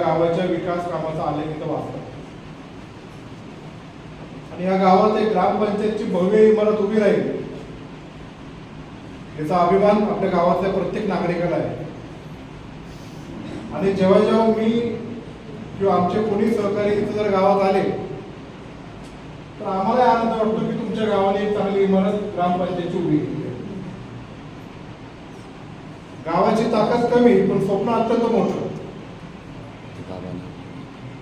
गावाच्या विकास कामाचा आलेख इथं वाचतात आणि या गावात एक ग्रामपंचायतची भव्य इमारत उभी राहील. याचा अभिमान आपल्या गावातल्या प्रत्येक नागरिकाला आहे. आणि जेव्हा जेव्हा मी किंवा आमचे कोणी सहकारी इथं जर गावात आले तर आम्हाला आनंद वाटतो की तुमच्या गावाने एक चांगली इमारत ग्रामपंचायतची उभी केली गावाची ताकद कमी पण स्वप्न अत्यंत मोठं.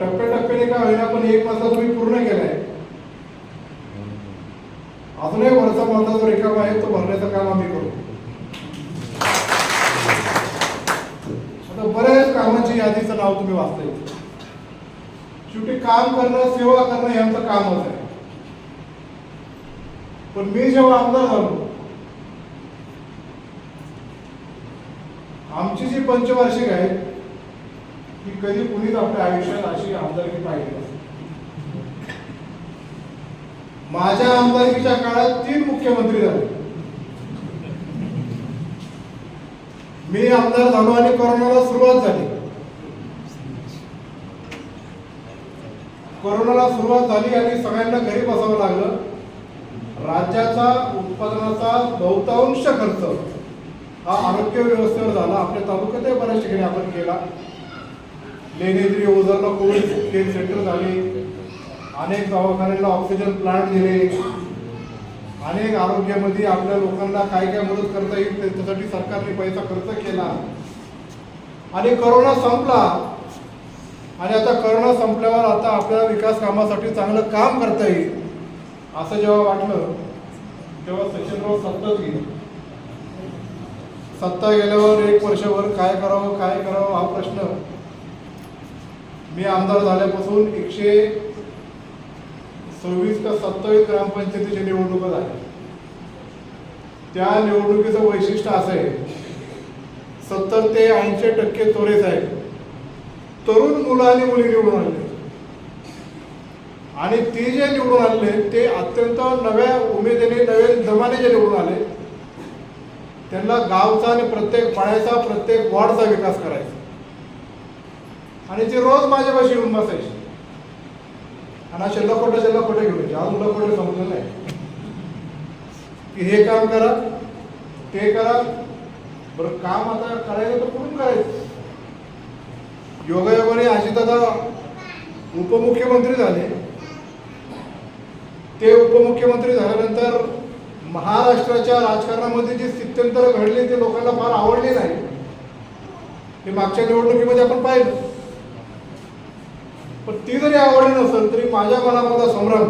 टप्प्याटप्प्याने का होईना पण एक वर्षा तुम्ही पूर्ण केलाय. अजूनही वरचा माझा जो रिकामा आहे तो भरण्याचं काम आम्ही करू. आता बऱ्याच कामाची यादीचं नाव तुम्ही वाचताय शेवटी काम करणं सेवा करणं हे आमचं कामच आहे पण मी जेव्हा आमदार झालो आमची जी पंचवार्षिक आहे की कधी कुणीच आपल्या आयुष्यात अशी आमदारकी पाहिली माझ्या आमदारकीच्या काळात तीन मुख्यमंत्री झाले. मी आमदार झालो आणि कोरोनाला सुरुवात झाली. कोरोनाला सुरुवात झाली आणि सगळ्यांना घरी बसावं लागलं. राज्याचा उत्पादनाचा बहुतांश खर्च हा आरोग्य व्यवस्थेवर झाला. आपल्या तालुक्यातही बऱ्याच ठिकाणी आपण केला. लेण्याद्री ओझरला कोविड केअर सेंटर झाले. अनेक दवाखान्याला ऑक्सिजन प्लांट दिले अनेक आरोग्यामध्ये आपल्या लोकांना काय काय मदत करता येईल त्याच्यासाठी सरकारने पैसा खर्च केला. आणि करोना संपला. आणि आता करोना संपल्यावर आता आपल्याला विकास कामासाठी चांगलं काम करता येईल. असं जेव्हा वाटलं तेव्हा सचिनराव सत्ताच गेले सत्ता गेल्यावर एक वर्षभर काय करावं काय करावं हा प्रश्न मी आमदार झाल्यापासून एकशे सव्वीस का सत्तावीस ग्रामपंचायतीच्या निवडणुका झाल्या. त्या निवडणुकीचं वैशिष्ट्य असं आहे सत्तर ते ऐंशी टक्के चोरेच आहेत तरुण मुलं आणि मुली निवडून आले आणि ती जे निवडून आले ते अत्यंत नव्या उमेदीने नवे जमाने जे निवडून आले त्यांना गावचा आणि प्रत्येक पाण्याचा प्रत्येक वॉर्डचा विकास करायचा. आणि ते रोज माझ्यापाशी येऊन बसायचे. आणि असे लकोटे ते लकोटे घेऊन अजून लकोटे समजलं नाही की हे काम करा ते करा. बरं काम आता करायचं तर कुठून करायचं? योगायोगाने अजितदादा उपमुख्यमंत्री झाले. ते उपमुख्यमंत्री झाल्यानंतर महाराष्ट्राच्या राजकारणामध्ये जी स्थित्यंतर घडली ते लोकांना फार आवडली नाही. हे मागच्या निवडणुकीमध्ये आपण पाहिलं. पण ती जरी आवडली नसेल तरी माझ्या मनामधला संभ्रम.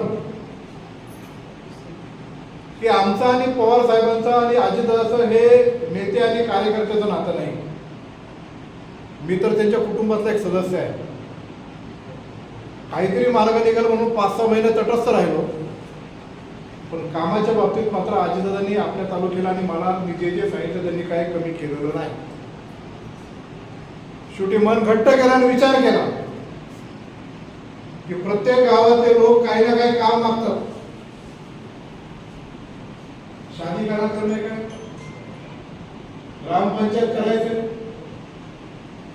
की आमचा आणि पवार साहेबांचा आणि अजितदादाचं हे नेते आणि कार्यकर्त्याचं नातं नाही. मी तर त्यांच्या कुटुंबातला एक सदस्य आहे. काहीतरी मार्ग निघाल म्हणून पाच सहा महिने तटस्थ राहिलो. पण कामाच्या बाबतीत मात्र आजीदादांनी आपल्या तालुक्याला आणि मला मी जे जे सांगितलं त्यांनी काही कमी केलेलं नाही. शेवटी मन घट्ट केला आणि विचार केला. की प्रत्येक गावातले लोक काही ना काही काम मागतात. शादी करायचं नाही काय ग्रामपंचायत करायचे.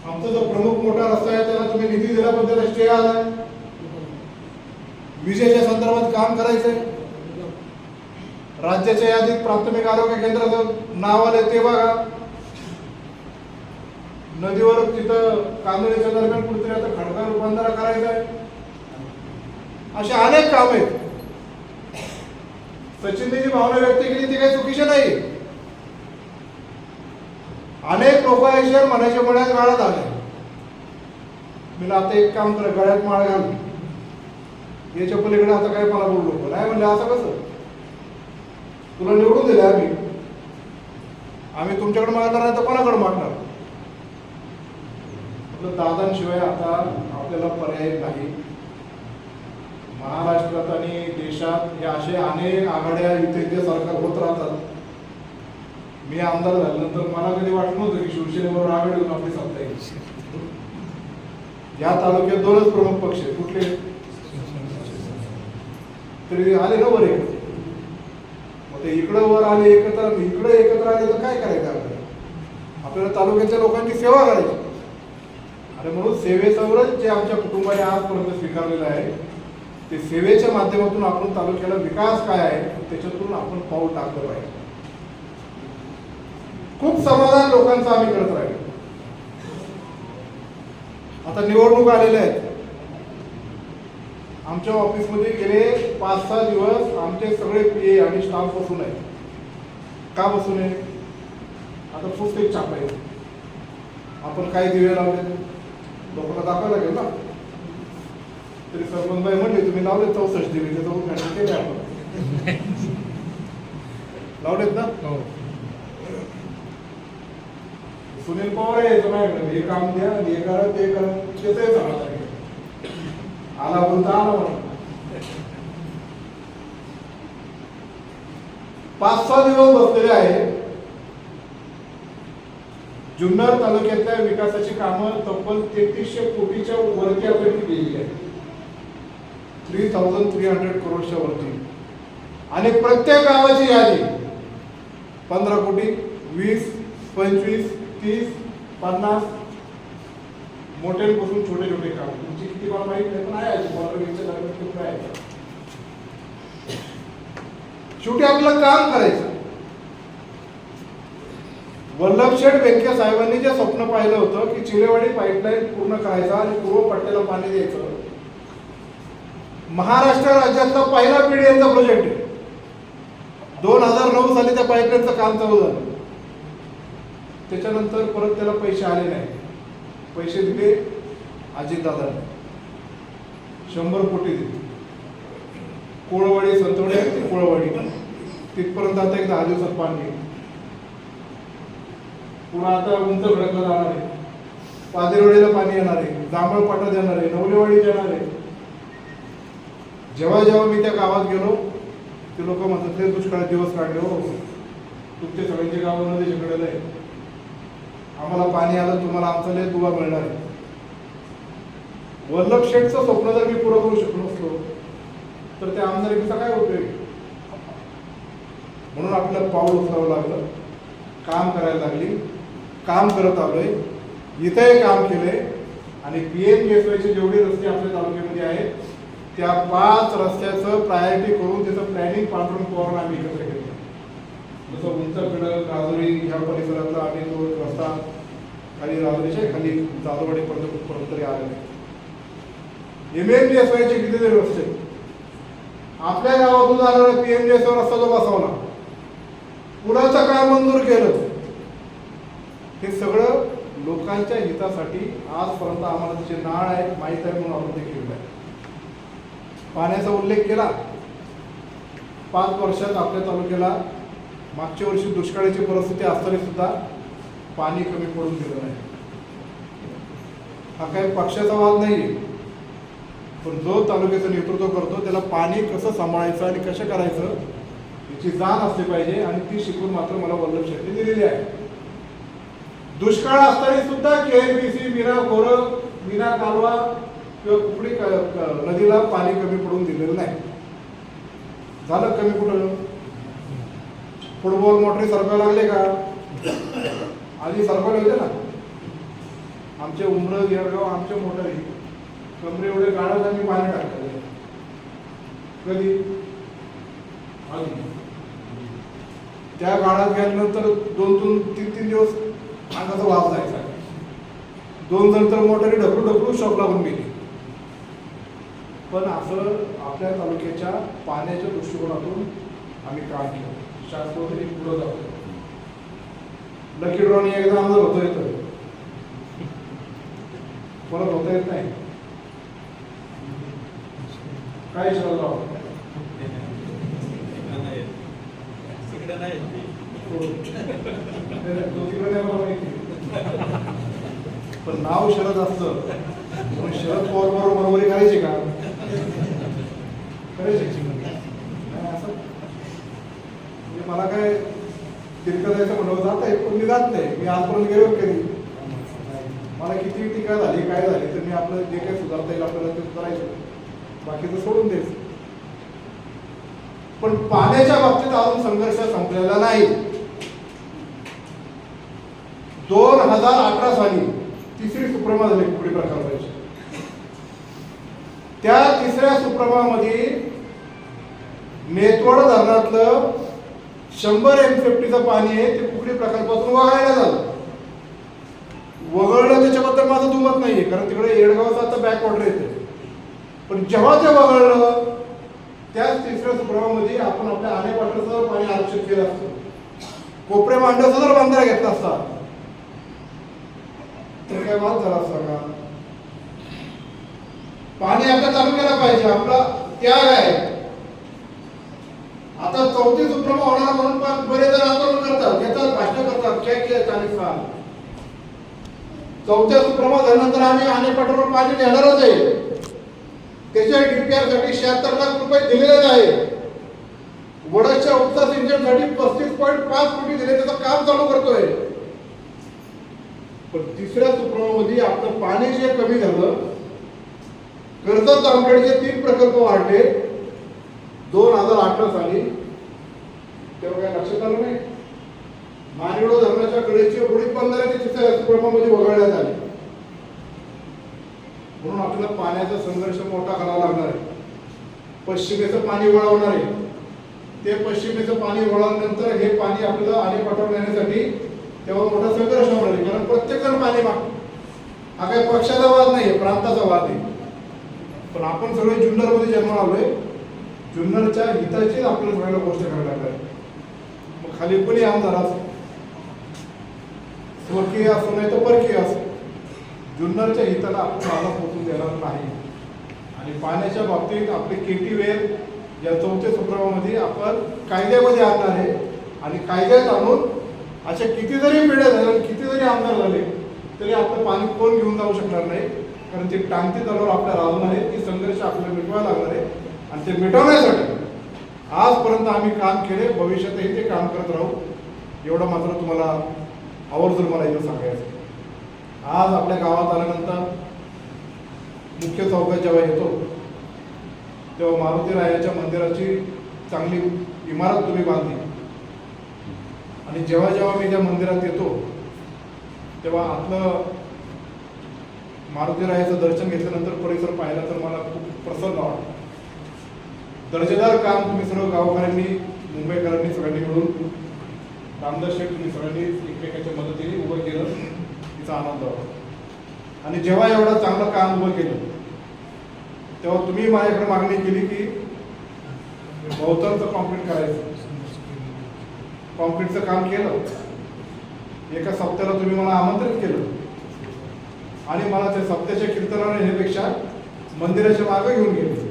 आमचा जो प्रमुख मोठा रस्ता आहे त्याला तुम्ही निधी दिल्याबद्दल स्टे आलाय विजेच्या संदर्भात काम करायचंय. राज्याच्या यादीत प्राथमिक आरोग्य केंद्राचं नाव आलंय ते बघा. नदीवर तिथं कांदळीच्या दरम्यान कुठेतरी आता खडका रूपांतरा करायचं आहे अशा अनेक काम. आहेत सचिनने जी भावना व्यक्त केली ती काही चुकीची नाही. अनेक लोक हे शहर मनाच्या मनात गाळत आले. मी आता एक काम कर गळ्यात माळ घाल याच्या पलीकडे आता काय मला बोलू नको. नाही म्हणलं असं कसं? तुला निवडून दिले आम्ही. आम्ही तुमच्याकडे मागणार नाही तर कोणाकडे मागणार? दादांशिवाय आता आपल्याला पर्याय नाही. महाराष्ट्रात आणि देशात हे असे अनेक आघाड्या इथे सरकार होत राहतात. मी आमदार झाल्यानंतर मला कधी वाटलं नव्हतं की शिवसेनेबरोबर आघाडी होऊन आपली सत्ता येईल. या तालुक्यात दोनच प्रमुख पक्ष आहेत. कुठले? तरी आले ना वर मग ते इकडं वर आले एकत्र इकडं एकत्र आले तर काय करायचं आपल्याला आपल्याला तालुक्याच्या लोकांची सेवा करायची. आणि म्हणून सेवेसवरच जे आमच्या कुटुंबाने आजपर्यंत स्वीकारलेलं आहे ते सेवेच्या माध्यमातून आपण तालुक्याला विकास काय आहे त्याच्यातून आपण पाऊल टाकलं पाहिजे. खूप समाधान लोकांचं आम्ही करत राहिलो. आता निवडणूक आलेल्या आहेत. आमच्या ऑफिसमध्ये गेले पाच सहा दिवस आमचे सगळे पी आणि स्टाफ बसून आहेत. का बसून आहे आता पुस्तक छापायचं. आपण काय दिवे लावले. लोकांना दाखवायला लागेल ना. तरी सरपंचबाई म्हणले तुम्ही लावले चौसष्ट दिवे त्याचं उद्घाटन केले आपण लावलेत ना सुनील पवार यायचं माझ्याकडे हे काम द्या हे करा ते करा आहे. आला बोलता आला म्हणून पाच सहा दिवस बसलेले आहे जुन्नर तालुक्यातल्या विकासाची कामं तब्बल तेहतीसशे कोटीच्या वरती आपल्याकडे केलेली आहे थ्री थाउजंड थ्री हंड्रेड करोडच्या वरती. आणि प्रत्येक गावाची यादी. पंधरा कोटी वीस पंचवीस तीस पन्नास. मोठ्यांपासून छोटे छोटे काम तुमची किती मला माहीत नाही पण आहे. वीसच्या दरम्यान शेवटी आपलं काम करायचं. वल्लभशेठ शेठ साहेबांनी जे स्वप्न पाहिलं होतं की चिलेवाडी पाईपलाईन पूर्ण करायचा आणि पूर्व पट्ट्याला पाणी द्यायचं. महाराष्ट्र राज्यातला पहिला पीडीएचा प्रोजेक्ट आहे. दोन हजार नऊ साली त्या पाईपलाईनचं काम चालू झालं. त्याच्यानंतर परत त्याला पैसे आले नाही पैसे दिले अजितदादा शंभर कोटी दिले. कोळवाडी संतवडे ते कोळवाडी. तिथपर्यंत आता एक दहा दिवसात पाणी पुन्हा आता उंच खडकला जाणार आहे. पादिरवाडीला पाणी येणार आहे. जांभळ पाटा येणार आहे. नवलेवाडी येणार आहे. जेव्हा जेव्हा मी त्या गावात गेलो ते लोक म्हणतात ते दुष्काळात दिवस काढले हो तुमचे सगळ्यांचे गाव नदीच्या कडेला आहे आम्हाला पाणी आलं तुम्हाला आमचं लय दुवा मिळणार आहे वल्लभ शेठचं स्वप्न जर मी पुरं करू शकलो असतो तर त्या आमदारकीचा काय उपयोग आहे? म्हणून आपल्याला पाऊल उचलावं लागलं काम करायला लागली काम करत आलोय इथंही काम केलंय आणि पी एम चे जेवढे रस्ते आपल्या तालुक्यामध्ये आहेत त्या पाच रस्त्याचं प्रायोरिटी करून त्याचं प्लॅनिंग पाठवून करून आम्ही एकत्र केलं. जसं उंच कडक राजुरी ह्या परिसरातला आम्ही तो रस्ता खाली राजुरीच्या खाली जाधववाडीपर्यंत कुठपर्यंत तरी आलेला एम एम डी एस वायचे कितीतरी रस्ते. आपल्या गावातून जाणारा पी एम जी एस रस्ता जो बसवला पुलाचं काम मंजूर केलं. हे सगळं लोकांच्या हितासाठी आजपर्यंत आम्हाला त्याचे नाळ आहे माहीत आहे म्हणून आपण ते केलं आहे. पाण्याचा उल्लेख केला. पाच वर्षात आपल्या तालुक्याला मागच्या वर्षी दुष्काळाची परिस्थिती असताना सुद्धा पाणी कमी पडून दिलं नाही. हा काही पक्षाचा वाद नाही पण जो तालुक्याचं नेतृत्व करतो त्याला पाणी कसं सांभाळायचं आणि कसं करायचं याची जाण असली पाहिजे आणि ती शिकून मात्र मला वल्लभ शेट्टी दिलेली आहे. दुष्काळ असताना सुद्धा K N B C Mira खोरं मीरा कालवा किंवा कुठली क- नदीला पाणी कमी पडून दिलेलं नाही. झालं कमी कुठं? फुटबॉल मोटरी सरकायला लागले का? आधी सरकवले होते ना. आमचे उमरं गिरगाव आमचे मोटरी कमरे एवढे गाळत आम्ही पाणी टाकले कधी? त्या गाळात गेल्यानंतर दोन दोन तीन तीन दिवस अंगाचा वास जायचा. दोन जण तर मोटारी ढकलू ढकलू शॉप लागून गेली. पण असं आपल्या तालुक्याच्या पाण्याच्या दृष्टिकोनातून आम्ही काम केलं. शासनातरी पुढं जातो लकी ड्रॉनी एकदा आमदार होतो येतं परत होता येत नाही. काय शरदराव तिकडे नाही माहिती. पण नाव शरद असतं. पण शरद पवार बरोबर बरोबरी करायची का? असं म्हणजे मला काय तिरकं जायचं म्हणलं जात आहे पण मी जात नाही. मी आजपर्यंत गेलो कधी? मला किती टीका झाली काय झाली तर मी आपलं जे काही सुधारता येईल आपल्याला ते सुधारायचं. बाकीचं सोडून द्यायचं पण पाण्याच्या बाबतीत अजून संघर्ष संपलेला नाही. दोन हजार अठरा साली तिसरी सुप्रमा झाली कुकडी प्रकार त्या तिसऱ्या सुप्रमामध्ये नेतवड धरणातलं शंभर एमसेफ्टीचं पाणी आहे ते कुकडी प्रकल्पातून वगळायला झालं वगळलं त्याच्याबद्दल माझं दुमत आहे कारण तिकडे येडगावचा आता बॅकवॉटर येते पण जेव्हा ते वगळलं त्याच तिसऱ्या सुप्रभामध्ये आपण आपल्या आनेपाटाचं पाणी आरक्षित केलं असतं. कोपऱ्या मांडवचा जर बांधायला घेतला असता. तर काय वाद झाला असता का? पाणी आपल्या तालुक्याला पाहिजे आपला त्याग आहे. आता चौथी सुप्रमा होणार म्हणून बरे जण आंदोलन करतात येतात भाषण करतात क्या क्या चालीस चौथ्या सुप्रमा झाल्यानंतर आम्ही आनेपाटावर पाणी देणारच आहे. त्याच्या डीपीआरसाठी शहात्तर लाख रुपये दिलेले आहे वडाच्या उपसा सिंचनसाठी पस्तीस पॉईंट पाच कोटी दिले त्याचं काम चालू करतोय. पण तिसऱ्या सुप्रमामध्ये आपलं पाणी जे कमी झालं कर्जत तांबड्याचे तीन प्रकल्प वाढले दोन हजार अठरा साली. तेव्हा काय लक्षात आलं नाही? मानिडो धरणाच्या कडेचे उडीद बंधारे चित्र तिसऱ्या वगळण्यात आले. म्हणून आपल्याला पाण्याचा संघर्ष मोठा करावा लागणार आहे. पश्चिमेचं पाणी वळवणार आहे. ते पश्चिमेचं पाणी वळवल्यानंतर हे पाणी आपल्याला आणि पाठवून नेण्यासाठी तेव्हा मोठा संघर्ष होणार आहे. कारण प्रत्येकानं पाणी मागतो हा काही पक्षाचा वाद नाही प्रांताचा वाद आहे. पण आपण सगळे जुन्नरमध्ये जन्म आलोय. जुन्नरच्या हिताचीच आपल्याला सगळ्या गोष्ट करायला लागणार आहे. मग खाली कोणी आमदार असो स्वकीय असो नाही तर परकीय असो. जुन्नरच्या हिताला आपण बाधा पोचून देणार नाही. आणि पाण्याच्या बाबतीत आपले केटी वेल या चौथ्या सुप्रभामध्ये आपण कायद्यामध्ये आणणार आहे. आणि कायद्यात आणून अशा किती जरी पिढ्या झाल्या किती जरी आमदार झाले तरी आपलं पाणी कोण घेऊन जाऊ शकणार नाही. कारण ते टांगती जनावर आपल्या राजून आहे ती संघर्ष आपल्याला मिटवायला लागणार आहे. आणि ते मिटवण्यासाठी आजपर्यंत आम्ही काम केले भविष्यातही ते काम करत राहू. एवढं मात्र तुम्हाला आवर्जून मला इथं सांगायचं आज आपल्या गावात आल्यानंतर मुख्य चौकात जेव्हा येतो तेव्हा मारुती रायाच्या मंदिराची चांगली इमारत तुम्ही बांधली. आणि जेव्हा जेव्हा मी त्या मंदिरात येतो तेव्हा आतलं मारुती रायाचं दर्शन घेतल्यानंतर परिसर पाहिला तर मला खूप प्रसन्न वाटतं. दर्जेदार काम तुम्ही सर्व गावकऱ्यांनी मुंबईकरांनी सगळ्यांनी मिळून रामदास शेठ तुम्ही सगळ्यांनी एकमेकाच्या मदतीने उभं केलं तिचा आनंद आला आणि जेव्हा एवढं चांगलं काम उभं केलं तेव्हा तुम्ही माझ्याकडे मागणी केली की बहुतांचं कॉम्प्लीट करायचं. कॉम्प्लीटचं काम केलं. एका सप्त्याला तुम्ही मला आमंत्रित केलं. आणि मला त्या सप्त्याच्या कीर्तनाने येण्यापेक्षा मंदिराच्या मागे घेऊन गेले.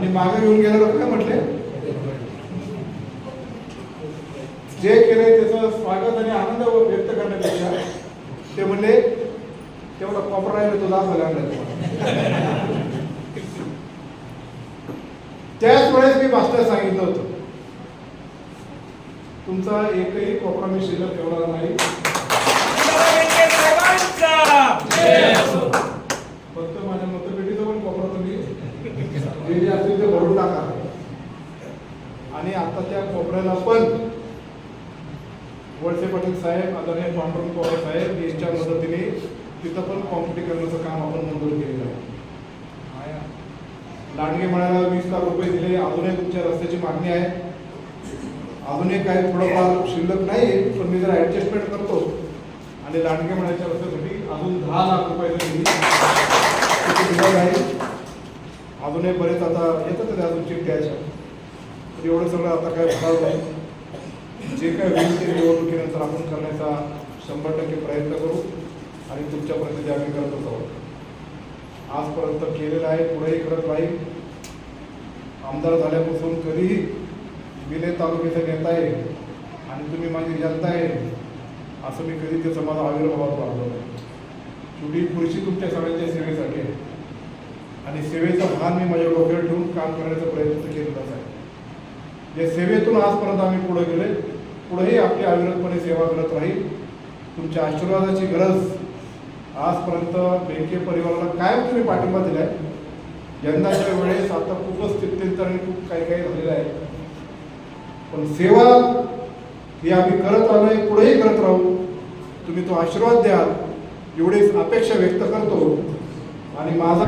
आणि मागे घेऊन गेल्यावर काय म्हटले? जे केलंय त्याचं स्वागत आणि आनंद व्यक्त करण्यापेक्षा ते म्हणले तेवढा कॉपर राहिला तो सगळ्यांना त्याच वेळेस मी मास्टर सांगितलं होतं तुमचा एकही कोपरा मी शिल्लक ठेवणार नाही फक्त माझ्या मतपेटीचा पण कोपरा तुम्ही जे जे असेल ते भरून टाका त्या कोपऱ्याला पण वळसे पाटील साहेब आदरणीय पांडुरंग पवार साहेब यांच्या मदतीने तिथं पण कॉम्पिटीकरणाचं काम आपण मंजूर केलेलं आहे. लांडगे म्हणायला वीस लाख रुपये दिले अजूनही तुमच्या रस्त्याची मागणी आहे. अजूनही काही थोडंफार शिल्लक नाही पण मी जर ऍडजस्टमेंट करतो. आणि लांडगे म्हणायच्या रस्त्यासाठी अजून दहा लाख रुपये जर आहे. अजूनही बरेच आता येतात ते अजून चिठ्ठ्या एवढं सगळं आता काय होणार नाही जे काय होईल ते निवडणुकीनंतर आपण करण्याचा शंभर टक्के प्रयत्न करू आणि तुमच्यापर्यंत जे आम्ही करत आहोत आजपर्यंत केलेलं आहे पुढेही करत राहील. आमदार झाल्यापासून कधीही विले तालुक्याचा नेता आहे आणि तुम्ही माझी जनता आहे असं मी कधी त्याचा माझा आविर्भावात पाहतो नाही. शेवटी पुढची तुमच्या सगळ्यांच्या सेवेसाठी आहे. आणि सेवेचा भान मी माझ्या डोक्यावर ठेवून काम करण्याचा प्रयत्न केलेला आहे या सेवेतून आजपर्यंत आम्ही पुढे गेले पुढेही आपली अविरतपणे सेवा करत राहील. तुमच्या आशीर्वादाची गरज आजपर्यंत बेंके परिवाराला कायम तुम्ही पाठिंबा दिला आहे यंदाच्या वेळेस आता खूपच स्थित्यंतर खूप काही काही झालेलं आहे. पण सेवा ही आम्ही करत आलोय पुढेही करत राहू. तुम्ही तो आशीर्वाद द्याल एवढीच अपेक्षा व्यक्त करतो. आणि माझा